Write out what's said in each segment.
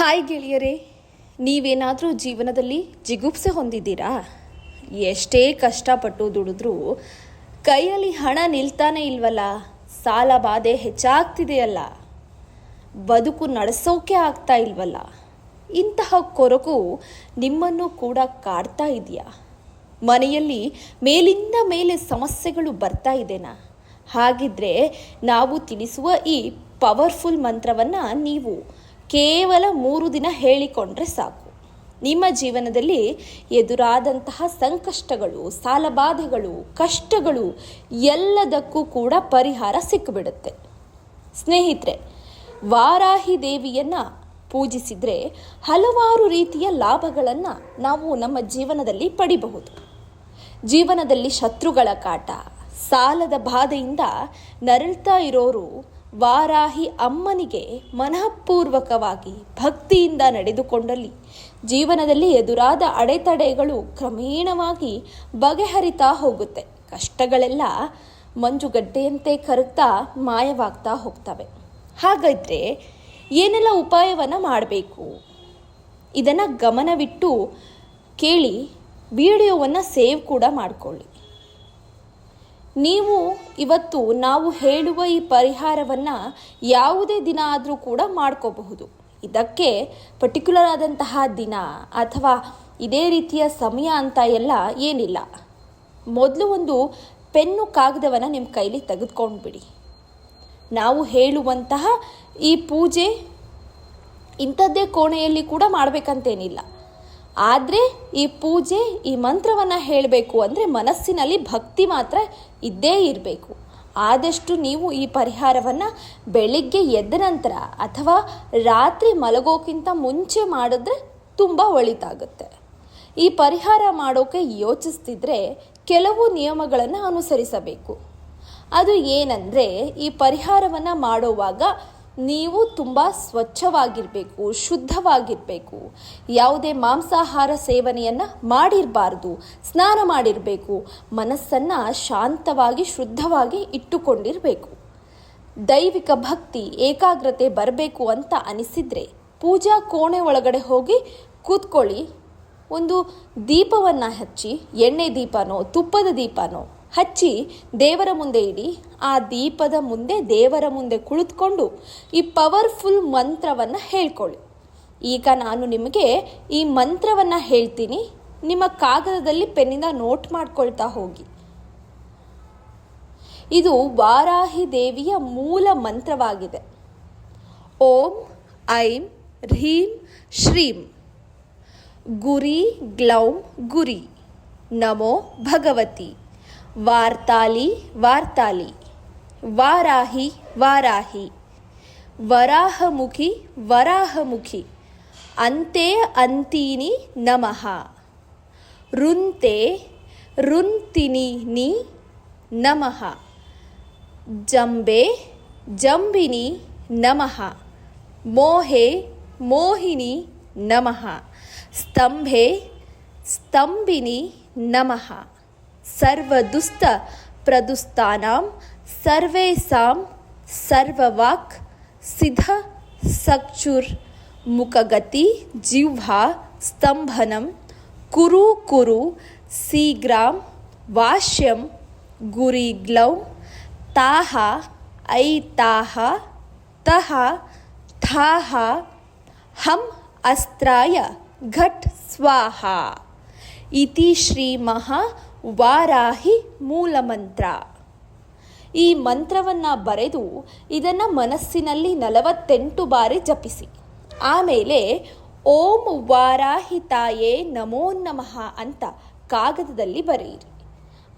Hi ಗೆಳೆಯರೇ, ನೀವೇನಾದರೂ ಜೀವನದಲ್ಲಿ ಜಿಗುಪ್ಸೆ ಹೊಂದಿದ್ದೀರಾ? ಎಷ್ಟೇ ಕಷ್ಟಪಟ್ಟು ದುಡಿದ್ರೂ ಕೈಯಲ್ಲಿ ಹಣ ನಿಲ್ತಾನೆ ಇಲ್ವಲ್ಲ, ಸಾಲ ಬಾಧೆ ಹೆಚ್ಚಾಗ್ತಿದೆಯಲ್ಲ. ಬದುಕು ನಡೆಸೋಕೆ ಆಗ್ತಾ ಇಲ್ವಲ್ಲ. ಇಂತಹ ಕೊರಕು ನಿಮ್ಮನ್ನು ಕೂಡ ಕಾಡ್ತಾ ಇದೆಯಾ? ಮನೆಯಲ್ಲಿ ಮೇಲಿಂದ ಮೇಲೆ ಸಮಸ್ಯೆಗಳು ಬರ್ತಾ ಇದೆನಾ? ಹಾಗಿದ್ರೆ ನಾವು ತಿಳಿಸುವ ಈ ಪವರ್ಫುಲ್ ಮಂತ್ರವನ್ನು ನೀವು ಕೇವಲ ಮೂರು ದಿನ ಹೇಳಿಕೊಂಡ್ರೆ ಸಾಕು. ನಿಮ್ಮ ಜೀವನದಲ್ಲಿ ಎದುರಾದಂತಹ ಸಂಕಷ್ಟಗಳು, ಸಾಲಬಾಧೆಗಳು, ಕಷ್ಟಗಳು ಎಲ್ಲದಕ್ಕೂ ಕೂಡ ಪರಿಹಾರ ಸಿಕ್ಕಿಬಿಡುತ್ತೆ ಸ್ನೇಹಿತರೆ, ವಾರಾಹಿ ದೇವಿಯನ್ನ ಪೂಜಿಸಿದರೆ ಹಲವಾರು ರೀತಿಯ ಲಾಭಗಳನ್ನು ನಾವು ನಮ್ಮ ಜೀವನದಲ್ಲಿ ಪಡಿಬಹುದು. ಜೀವನದಲ್ಲಿ ಶತ್ರುಗಳ ಕಾಟ, ಸಾಲದ ಬಾಧೆಯಿಂದ ನರಳ್ತಾ ಇರೋರು ವಾರಾಹಿ ಅಮ್ಮನಿಗೆ ಮನಃಪೂರ್ವಕವಾಗಿ ಭಕ್ತಿಯಿಂದ ನಡೆದುಕೊಂಡಲ್ಲಿ. ಜೀವನದಲ್ಲಿ ಎದುರಾದ ಅಡೆತಡೆಗಳು ಕ್ರಮೇಣವಾಗಿ ಬಗೆಹರಿತಾ ಹೋಗುತ್ತೆ. ಕಷ್ಟಗಳೆಲ್ಲ ಮಂಜುಗಡ್ಡೆಯಂತೆ ಕರಗ್ತಾ ಮಾಯವಾಗ್ತಾ ಹೋಗ್ತವೆ. ಹಾಗಾದರೆ ಏನೆಲ್ಲ ಉಪಾಯವನ್ನು ಮಾಡಬೇಕು? ಇದನ್ನು ಗಮನವಿಟ್ಟು ಕೇಳಿ, ವಿಡಿಯೋವನ್ನು ಸೇವ್ ಕೂಡ ಮಾಡಿಕೊಳ್ಳಿ. ನೀವು ಇವತ್ತು ನಾವು ಹೇಳುವ ಈ ಪರಿಹಾರವನ್ನು ಯಾವುದೇ ದಿನ ಆದರೂ ಕೂಡ ಮಾಡ್ಕೋಬಹುದು. ಇದಕ್ಕೆ ಪರ್ಟಿಕ್ಯುಲರ್ ಆದಂತಹ ದಿನ ಅಥವಾ ಇದೇ ರೀತಿಯ ಸಮಯ ಅಂತ ಎಲ್ಲ ಏನಿಲ್ಲ. ಮೊದಲು ಒಂದು ಪೆನ್ನು ಕಾಗದವನ್ನು ನಿಮ್ಮ ಕೈಲಿ ತೆಗೆದುಕೊಂಡ್ಬಿಡಿ. ನಾವು ಹೇಳುವಂತಹ ಈ ಪೂಜೆ ಇಂಥದ್ದೇ ಕೋಣೆಯಲ್ಲಿ ಕೂಡ ಮಾಡಬೇಕಂತೇನಿಲ್ಲ. ಆದರೆ ಈ ಪೂಜೆ, ಈ ಮಂತ್ರವನ್ನು ಹೇಳಬೇಕು ಅಂದರೆ ಮನಸ್ಸಿನಲ್ಲಿ ಭಕ್ತಿ ಮಾತ್ರ ಇದ್ದೇ ಇರಬೇಕು. ಆದಷ್ಟು ನೀವು ಈ ಪರಿಹಾರವನ್ನು ಬೆಳಿಗ್ಗೆ ಎದ್ದ ನಂತರ ಅಥವಾ ರಾತ್ರಿ ಮಲಗೋಕ್ಕಿಂತ ಮುಂಚೆ ಮಾಡಿದ್ರೆ ತುಂಬ ಒಳಿತಾಗುತ್ತೆ. ಈ ಪರಿಹಾರ ಮಾಡೋಕೆ ಯೋಚಿಸ್ತಿದ್ರೆ ಕೆಲವು ನಿಯಮಗಳನ್ನು ಅನುಸರಿಸಬೇಕು. ಅದು ಏನಂದರೆ ಈ ಪರಿಹಾರವನ್ನು ಮಾಡುವಾಗ ನೀವು ತುಂಬ ಸ್ವಚ್ಛವಾಗಿರಬೇಕು, ಶುದ್ಧವಾಗಿರಬೇಕು. ಯಾವುದೇ ಮಾಂಸಾಹಾರ ಸೇವನೆಯನ್ನು ಮಾಡಿರಬಾರ್ದು, ಸ್ನಾನ ಮಾಡಿರಬೇಕು, ಮನಸ್ಸನ್ನು ಶಾಂತವಾಗಿ, ಶುದ್ಧವಾಗಿ ಇಟ್ಟುಕೊಂಡಿರಬೇಕು. ದೈವಿಕ ಭಕ್ತಿ, ಏಕಾಗ್ರತೆ ಬರಬೇಕು ಅಂತ ಅನಿಸಿದರೆ ಪೂಜಾ ಕೋಣೆ ಒಳಗಡೆ ಹೋಗಿ ಕೂತ್ಕೊಳ್ಳಿ. ಒಂದು ದೀಪವನ್ನು ಹಚ್ಚಿ, ಎಣ್ಣೆ ದೀಪನೋ, ತುಪ್ಪದ ದೀಪನೋ ಹಚ್ಚಿ ದೇವರ ಮುಂದೆ ಇಡಿ, ಆ ದೀಪದ ಮುಂದೆ ದೇವರ ಮುಂದೆ ಕುಳಿತುಕೊಂಡು ಈ ಪವರ್ಫುಲ್ ಮಂತ್ರವನ್ನು ಹೇಳ್ಕೊಳ್ಳಿ. ಈಗ ನಾನು ನಿಮಗೆ ಈ ಮಂತ್ರವನ್ನು ಹೇಳ್ತೀನಿ. ನಿಮ್ಮ ಕಾಗದದಲ್ಲಿ ಪೆನ್ನಿಂದ ನೋಟ್ ಮಾಡ್ಕೊಳ್ತಾ ಹೋಗಿ. ಇದು ವಾರಾಹಿ ದೇವಿಯ ಮೂಲ ಮಂತ್ರವಾಗಿದೆ. ಓಂ, ಐಂ, ಹ್ರೀಂ, ಶ್ರೀಂ. ಗುರಿ, ಗ್ಲೌಂ, ಗುರಿ. ನಮೋ ಭಗವತಿ. वार्ताली वार्ताली, वाराही वाराही, वराहमुखी वराहमुखी अन्ते अन्तीनि नमः, रुन्ते रुन्तिनि नमः, जम्बे जम्बिनी नमः, मोहे मोहिनी नमः, स्तम्भे स्तम्भिनि नमः। सर्वदुस्त प्रदुस्तानां सर्वेषां सर्ववाक् सिध सक्षुर् मुखगति जिह्वा स्तंभनम कुरु कुरु शीघ्रां वाश्यं गुरिग्लौ ताः ऐताः तहा थाहा हम अस्त्राय घट स्वाहा इति श्री महा ಮಹಾ ಮೂಲ ಮಂತ್ರ ಈ ಮಂತ್ರವನ್ನು ಬರೆದು ಇದನ್ನು ಮನಸ್ಸಿನಲ್ಲಿ ನಲವತ್ತೆಂಟು ಬಾರಿ ಜಪಿಸಿ. ಆಮೇಲೆ, ಓಂ ವಾರಾಹಿತಾಯೇ ನಮೋ ನಮಃ ಅಂತ ಕಾಗದದಲ್ಲಿ ಬರೆಯಿರಿ.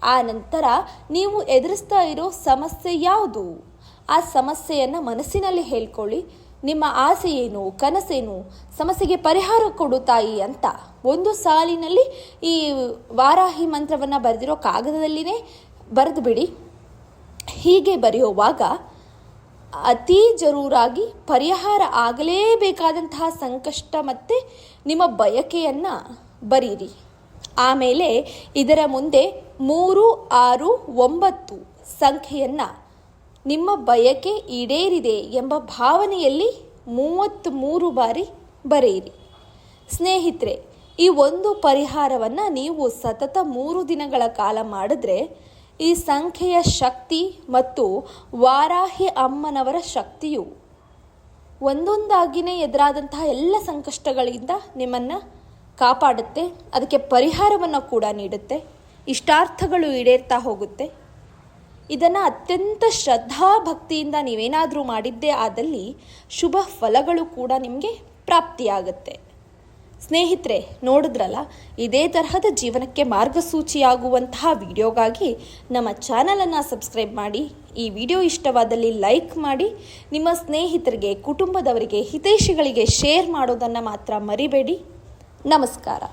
ಆ ನಂತರ ನೀವು ಎದುರಿಸ್ತಾ ಇರೋ ಸಮಸ್ಯೆ ಯಾವುದು? ಆ ಸಮಸ್ಯೆಯನ್ನು ಮನಸ್ಸಿನಲ್ಲಿ ಹೇಳ್ಕೊಳ್ಳಿ. ನಿಮ್ಮ ಆಸೆ ಏನು, ಕನಸೇನು? ಸಮಸ್ಯೆಗೆ ಪರಿಹಾರ ಕೊಡು ತಾಯಿ ಅಂತ. ಒಂದು ಸಾಲಿನಲ್ಲಿ ಈ ವಾರಾಹಿ ಮಂತ್ರವನ್ನು ಬರೆದಿರೋ ಕಾಗದದಲ್ಲಿನೇ ಬರೆದು ಬಿಡಿ. ಹೀಗೆ ಬರೆಯುವಾಗ ಅತಿ ಜರೂರಾಗಿ ಪರಿಹಾರ ಆಗಲೇಬೇಕಾದಂತಹ ಸಂಕಷ್ಟ ಮತ್ತು ನಿಮ್ಮ ಬಯಕೆಯನ್ನು ಬರೀರಿ. ಆಮೇಲೆ ಇದರ ಮುಂದೆ ಮೂರು, ಆರು, ಒಂಬತ್ತು ಸಂಖ್ಯೆಯನ್ನು ನಿಮ್ಮ ಬಯಕೆ ಈಡೇರಿದೆ ಎಂಬ ಭಾವನೆಯಲ್ಲಿ ಮೂವತ್ತ್ಮೂರು ಬಾರಿ ಬರೆಯಿರಿ. ಸ್ನೇಹಿತರೆ, ಈ ಒಂದು ಪರಿಹಾರವನ್ನು ನೀವು ಸತತ ಮೂರು ದಿನಗಳ ಕಾಲ ಮಾಡಿದ್ರೆ, ಈ ಸಂಖ್ಯೆಯ ಶಕ್ತಿ ಮತ್ತು ವಾರಾಹಿ ಅಮ್ಮನವರ ಶಕ್ತಿಯು ಒಂದೊಂದಾಗಿನೇ ಎದುರಾದಂತಹ ಎಲ್ಲ ಸಂಕಷ್ಟಗಳಿಂದ ನಿಮ್ಮನ್ನು ಕಾಪಾಡುತ್ತೆ, ಅದಕ್ಕೆ ಪರಿಹಾರವನ್ನು ಕೂಡ ನೀಡುತ್ತೆ, ಇಷ್ಟಾರ್ಥಗಳು ಈಡೇರ್ತಾ ಹೋಗುತ್ತೆ. ಇದನ್ನು ಅತ್ಯಂತ ಶ್ರದ್ಧಾ ಭಕ್ತಿಯಿಂದ ನೀವೇನಾದರೂ ಮಾಡಿದ್ದೇ ಆದಲ್ಲಿ ಶುಭ ಫಲಗಳು ಕೂಡ ನಿಮಗೆ ಪ್ರಾಪ್ತಿಯಾಗುತ್ತೆ. ಸ್ನೇಹಿತರೆ, ನೋಡಿದ್ರಲ್ಲ, ಇದೇ ತರಹದ ಜೀವನಕ್ಕೆ ಮಾರ್ಗಸೂಚಿಯಾಗುವಂತಹ ವಿಡಿಯೋಗಾಗಿ ನಮ್ಮ ಚಾನಲನ್ನು ಸಬ್ಸ್ಕ್ರೈಬ್ ಮಾಡಿ, ಈ ವಿಡಿಯೋ ಇಷ್ಟವಾದಲ್ಲಿ ಲೈಕ್ ಮಾಡಿ, ನಿಮ್ಮ ಸ್ನೇಹಿತರಿಗೆ, ಕುಟುಂಬದವರಿಗೆ, ಹಿತೈಷಿಗಳಿಗೆ ಶೇರ್ ಮಾಡೋದನ್ನು ಮಾತ್ರ ಮರಿಬೇಡಿ. ನಮಸ್ಕಾರ.